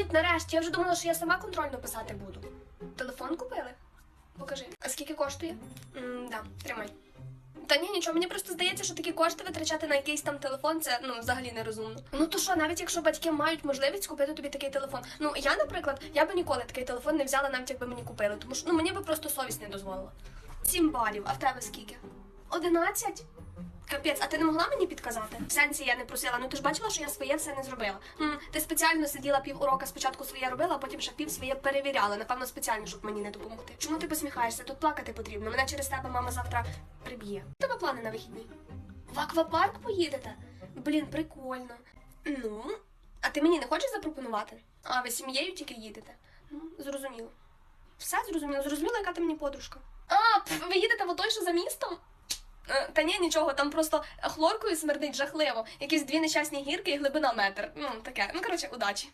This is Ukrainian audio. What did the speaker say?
Привіт, нарешті. Я вже думала, що я сама контрольно писати буду. Телефон купили? Покажи. А скільки коштує? м да, тримай. Та ні, нічого, мені просто здається, що такі кошти витрачати на якийсь там телефон, це ну взагалі нерозумно. Ну то що, навіть якщо батьки мають можливість купити тобі такий телефон. Ну я, наприклад, я би ніколи такий телефон не взяла, навіть якби мені купили, тому що ну мені би просто совість не дозволила. Сім балів, а в тебе скільки? Одинадцять? Капець, а ти не могла мені підказати? В сенсі я не просила. Ну ти ж бачила, що я своє все не зробила. М, ти спеціально сиділа пів урока, спочатку своє робила, а потім ще пів своє перевіряла. Напевно, спеціально, щоб мені не допомогти. Чому ти посміхаєшся? Тут плакати потрібно. Мене через тебе мама завтра приб'є. Тебе плани на вихідні? В аквапарк поїдете? Блін, прикольно. Ну, а ти мені не хочеш запропонувати? А ви сім'єю тільки їдете? Ну, зрозуміло. Все зрозуміло, зрозуміло, яка ти мені подружка. А, пф, ви їдете в той, що за містом? Е, Та ні, нічого, там просто хлоркою смердить жахливо. Якісь дві нещасні гірки і глибина метр. Ну, таке. Ну, коротше, удачі.